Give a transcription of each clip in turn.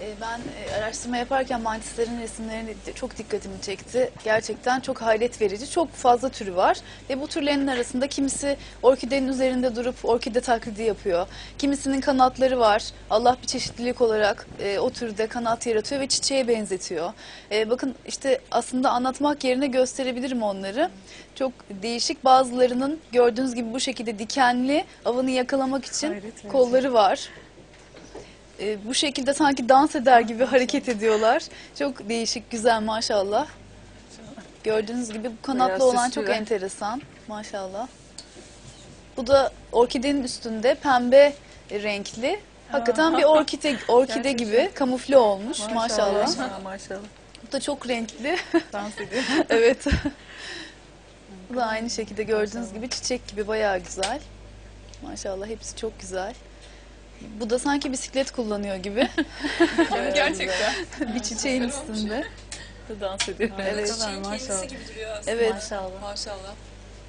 E, Ben e, araştırma yaparken mantislerin resimlerini çok dikkatimi çekti. Gerçekten çok hayret verici. Çok fazla türü var. Ve bu türlerin arasında kimisi orkidenin üzerinde durup orkide taklidi yapıyor. Kimisinin kanatları var. Allah bir çeşitlilik olarak e, o türde kanat yaratıyor ve çiçeğe benzetiyor. E, bakın işte aslında anlatmak yerine gösterebilirim onları. Çok değişik bazılarının gördüğünüz gibi bu şekilde dikenli avını yakalamak için kolları var. E, bu şekilde sanki dans eder gibi hareket ediyorlar. Çok değişik, güzel maşallah. Gördüğünüz gibi bu kanatlı Bayağı olan çok enteresan maşallah. Bu da orkidenin üstünde pembe renkli. Hakikaten bir orkide orkide gibi kamufle olmuş maşallah. Maşallah. maşallah. Bu da çok renkli. Dans ediyor. evet. Bu da aynı şekilde gördüğünüz gibi çiçek gibi bayağı güzel. Maşallah hepsi çok güzel. Bu da sanki bisiklet kullanıyor gibi. Bayağı Gerçekten. bir çiçeğin üstünde. Dans ediyor. Evet. Ne kadar Şeyin maşallah. gibi duruyor aslında. Evet. Maşallah. Maşallah.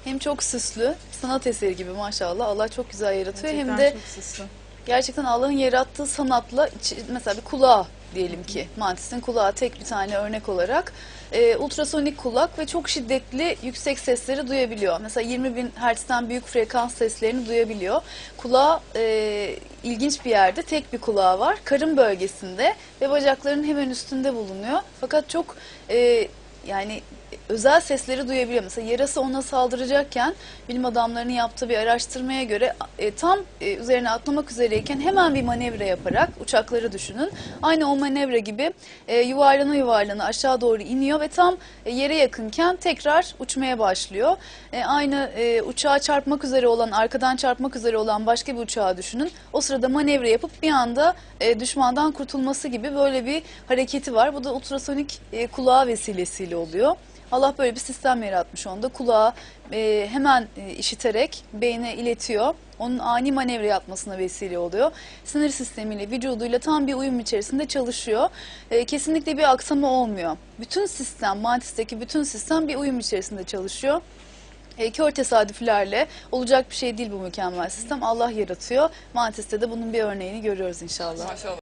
Hem çok süslü, sanat eseri gibi maşallah. Allah çok güzel yaratıyor. Gerçekten Hem de çok süslü. Gerçekten Allah'ın yarattığı sanatla mesela bir kulağı diyelim ki mantisin kulağı tek bir tane örnek olarak e, ultrasonik kulak ve çok şiddetli yüksek sesleri duyabiliyor. Mesela 20 bin hertzten büyük frekans seslerini duyabiliyor. Kulağı e, ilginç bir yerde tek bir kulağı var. Karın bölgesinde ve bacaklarının hemen üstünde bulunuyor. Fakat çok e, yani özel sesleri duyabiliyor. Mesela yarası ona saldıracakken bilim adamlarının yaptığı bir araştırmaya göre e, tam e, üzerine atlamak üzereyken hemen bir manevra yaparak uçakları düşünün. Aynı o manevra gibi e, yuvarlana yuvarlana aşağı doğru iniyor ve tam e, yere yakınken tekrar uçmaya başlıyor. E, aynı e, uçağa çarpmak üzere olan, arkadan çarpmak üzere olan başka bir uçağı düşünün. O sırada manevra yapıp bir anda e, düşmandan kurtulması gibi böyle bir hareketi var. Bu da ultrasonik e, kulağı vesilesiyle oluyor. Allah böyle bir sistem yaratmış onda. Kulağı e, hemen e, işiterek beyne iletiyor. Onun ani manevra yapmasına vesile oluyor. Sinir sistemiyle, vücuduyla tam bir uyum içerisinde çalışıyor. E, kesinlikle bir aksama olmuyor. Bütün sistem, mantisteki bütün sistem bir uyum içerisinde çalışıyor. E, kör tesadüflerle olacak bir şey değil bu mükemmel sistem. Allah yaratıyor. Mantis'te de bunun bir örneğini görüyoruz inşallah. Maşallah.